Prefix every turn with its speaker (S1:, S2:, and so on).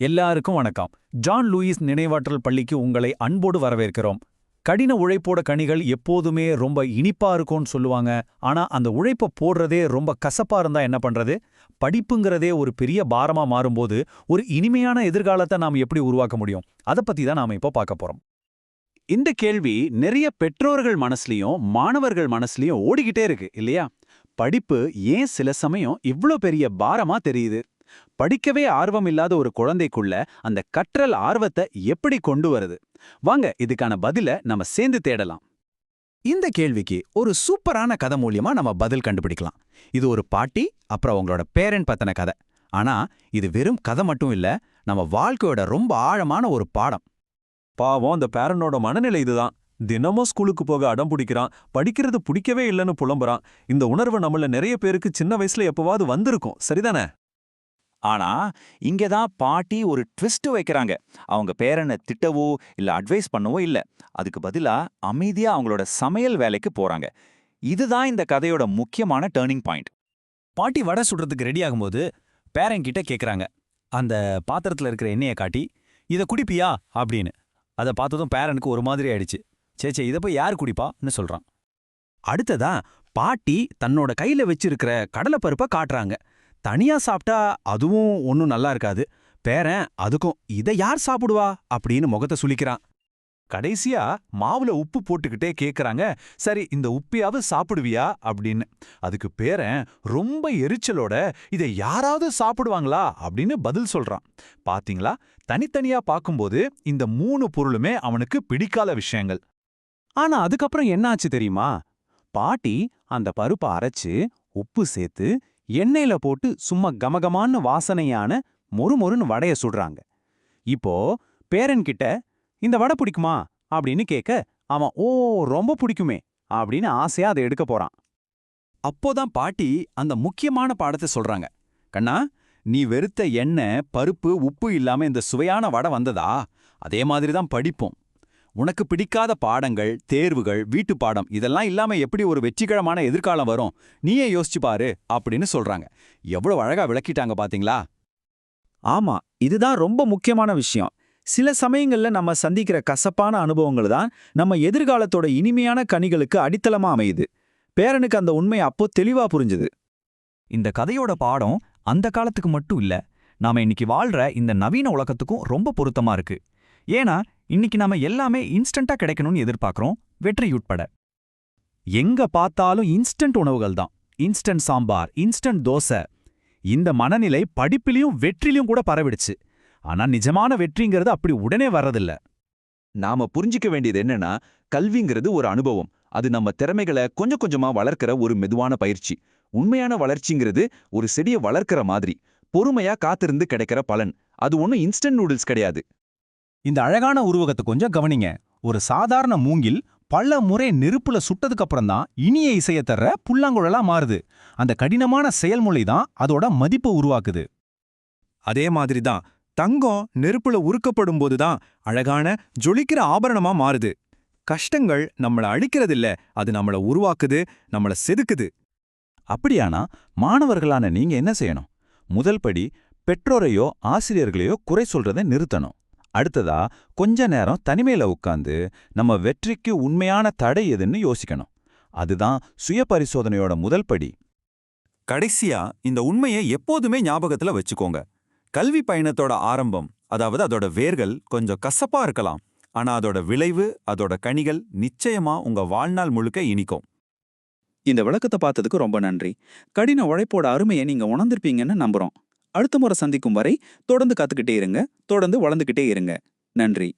S1: எல்லாருக்கும் வணக்கம். John Lewis நினைவாற்றல் பள்ளிக்கு உங்களை அன்போடு வரவேற்கிறோம். கடின உழைப்போட கனிகள் எப்போதுமே ரொம்ப இனிப்பா இருக்கும்னு சொல்லுவாங்க. ஆனா அந்த உழைப்ப போடுறதே ரொம்ப கசப்பா இருந்தா என்ன பண்றது? படிப்புங்கிறதே ஒரு பெரிய பாரமா மாறும்போது ஒரு இனிமையான எதிர்காலத்தை நாம் எப்படி உருவாக்க முடியும்? அதை பத்தி தான் நாம இப்போ பார்க்க போறோம்.
S2: இந்த கேள்வி நிறைய பெற்றோர்கள் மனசுலயும் மாணவர்கள் மனசுலயும் ஓடிக்கிட்டே இருக்கு இல்லையா? படிப்பு ஏன் சில சமயம் இவ்ளோ பெரிய பாரமா தெரியுது? படிக்கவே ஆர்வம் இல்லாத ஒரு குழந்தைக்குள்ள அந்த கற்றல் ஆர்வத்தை எப்படி கொண்டு வருது? வாங்க இதுக்கான பதில நம்ம சேர்ந்து தேடலாம்.
S3: இந்த கேள்விக்கு ஒரு சூப்பரான கதை மூலியமா நம்ம பதில் கண்டுபிடிக்கலாம். இது ஒரு பாட்டி அப்புறம் அவங்களோட பேரண்ட் பத்தின கதை. ஆனா இது வெறும் கதை மட்டும் இல்ல நம்ம வாழ்க்கையோட ரொம்ப ஆழமான ஒரு பாடம்.
S4: பாவம் அந்த பேரனோட மனநிலை இதுதான். தினமும் ஸ்கூலுக்கு போக அடம் பிடிக்கிறான் படிக்கிறது பிடிக்கவே இல்லைன்னு புலம்புறான். இந்த உணர்வு நம்மள நிறைய பேருக்கு சின்ன வயசுல எப்பவாவது வந்திருக்கும். சரிதானே?
S5: ஆனா இங்க தான் பாட்டி ஒரு ட்விஸ்ட் வைக்கிறாங்க. அவங்க பேரனை திட்டவோ இல்ல அட்வைஸ் பண்ணவோ இல்ல. அதுக்கு பதிலா அமைதியா அவங்களோட சமையல் வேலைக்கு போறாங்க. இதுதான் இந்த கதையோட முக்கியமான டேர்னிங் பாயிண்ட்
S1: பாட்டி வடை சுடுறதுக்கு ரெடி ஆகும்போது பேரங்கிட்ட கேக்குறாங்க. அந்த பாத்திரத்துல இருக்கிற எண்ணெயை காட்டி இதை குடிப்பியா? அப்படின்னு. அதை பார்த்ததும் பேரனுக்கு ஒரு மாதிரி ஆயிடுச்சு. சேச்சே இதை போய் யார் குடிப்பான்னு சொல்றான்.
S3: அடுத்ததா பாட்டி தன்னோட கையில் வச்சிருக்கிற கடலைப்பருப்பை காட்டுறாங்க. தனியா சாப்பிட்டா அதுவும் ஒன்றும் நல்லா இருக்காது. பேரன் அதுக்கும் இதை யார் சாப்பிடுவா? அப்படின்னு முகத்தை சுளிக்கிறான்.
S4: கடைசியா மாவுல உப்பு போட்டுக்கிட்டே கேக்குறாங்க. சரி இந்த உப்பியாவது சாப்பிடுவியா? அப்படின்னு. அதுக்கு பேரன் ரொம்ப எரிச்சலோட இதை யாராவது சாப்பிடுவாங்களா? அப்படின்னு பதில் சொல்றான். பாத்தீங்களா? தனித்தனியா பார்க்கும்போது இந்த மூணு பொருளுமே அவனுக்கு பிடிக்காத விஷயங்கள்.
S2: ஆனா அதுக்கப்புறம் என்னாச்சு தெரியுமா? பாட்டி அந்த பருப்பை அரைச்சு உப்பு சேர்த்து எண்ணெயில போட்டு சும்மா கமகமான்னு வாசனையான மொறுமொறுன்னு வடைய சுடுறாங்க. இப்போ பேரன்கிட்ட இந்த வடை பிடிக்குமா? அப்படின்னு கேட்க அவன் ஓ ரொம்ப பிடிக்குமே அப்படின்னு ஆசையா அதை எடுக்க போறான்.
S3: அப்போதான் பாட்டி அந்த முக்கியமான பாடத்தை சொல்றாங்க. கண்ணா நீ வெறுத்த எண்ணெய் பருப்பு உப்பு இல்லாம இந்த சுவையான வடை வந்ததா? அதே மாதிரி தான் படிப்போம். உனக்கு பிடிக்காத பாடங்கள் தேர்வுகள் வீட்டு பாடம் இதெல்லாம் இல்லாம எப்படி ஒரு வெற்றிகரமான எதிர்காலம் வரும்? நீயே யோசிச்சு பாரு அப்படின்னு சொல்றாங்க. எவ்வளவு அழகா விளக்கிட்டாங்க பாத்தீங்களா?
S6: ஆமா இதுதான் ரொம்ப முக்கியமான விஷயம். சில சமயங்கள்ல நம்ம சந்திக்கிற கசப்பான அனுபவங்கள் தான் நம்ம எதிர்காலத்தோட இனிமையான கனிகளுக்கு அடித்தளமா அமையுது. பேரனுக்கு அந்த உண்மை அப்போ தெளிவா புரிஞ்சுது.
S1: இந்த கதையோட பாடம் அந்த காலத்துக்கு மட்டும் இல்ல நாம இன்னைக்கு வாழ்ற இந்த நவீன உலகத்துக்கும் ரொம்ப பொருத்தமா இருக்கு. ஏன்னா இன்னைக்கு நாம எல்லாமே இன்ஸ்டண்டா கிடைக்கணும்னு எதிர்பார்க்கறோம். வெற்றி உட்பட.
S6: எங்க பார்த்தாலும் இன்ஸ்டன்ட் உணவுகள் தான். Instant sambar instant dosa. இந்த மனநிலை படிப்பிலையும் வெற்றிலையும் கூட பரவிடுச்சு. ஆனா நிஜமான வெற்றிங்கிறது அப்படி உடனே வர்றதில்ல.
S7: நாம புரிஞ்சிக்க வேண்டியது என்னன்னா கல்விங்கிறது ஒரு அனுபவம். அது நம்ம திறமைகளை கொஞ்சம் கொஞ்சமா வளர்க்கிற ஒரு மெதுவான பயிற்சி. உண்மையான வளர்ச்சிங்கிறது ஒரு செடியை வளர்க்கிற மாதிரி. பொறுமையா காத்திருந்து கிடைக்கிற பலன். அது ஒன்றும் இன்ஸ்டன்ட் நூடுல்ஸ் கிடையாது.
S3: இந்த அழகான உருவகத்தை கொஞ்சம் கவனிங்க. ஒரு சாதாரண மூங்கில் பல முறை நெருப்புல சுட்டதுக்கு அப்புறம் தான் இனிய இசைய தர்ற புல்லாங்குழலா மாறுது. அந்த கடினமான செயல்முறை தான் அதோட மதிப்பை உருவாக்குது.
S4: அதே மாதிரி தான் தங்கம் நெருப்புல உருக்கப்படும் போதுதான் அழகான ஜொலிக்கிற ஆபரணமா மாறுது. கஷ்டங்கள் நம்மள அழிக்கிறதில்ல அது நம்மள உருவாக்குது நம்மள செதுக்குது.
S6: அப்படியானா மாணவர்களான நீங்க என்ன செய்யணும்? முதல் படி பெற்றோரையோ ஆசிரியர்களையோ குறை சொல்றதை நிறுத்தணும். அடுத்ததா கொஞ்ச நேரம் தனிமையில உட்காந்து நம்ம வெற்றிக்கு உண்மையான தடை எதுன்னு யோசிக்கணும். அதுதான் சுய பரிசோதனையோட முதல் படி.
S4: கடைசியா இந்த உண்மையை எப்போதுமே ஞாபகத்துல வச்சுக்கோங்க. கல்வி பயணத்தோட ஆரம்பம் அதாவது அதோட வேர்கள் கொஞ்சம் கசப்பா இருக்கலாம். ஆனா அதோட விளைவு அதோட கனிகள் நிச்சயமா உங்க வாழ்நாள் முழுக்க இனிக்கும்.
S6: இந்த விளக்கத்தை பார்த்ததுக்கு ரொம்ப நன்றி. கடின உழைப்போட அருமையை நீங்க உணர்ந்திருப்பீங்கன்னு நம்புறோம். அடுத்த முறை சந்திக்கும் வரை தொடர்ந்து காத்துக்கிட்டே இருங்க. தொடர்ந்து வளர்ந்துக்கிட்டே இருங்க. நன்றி.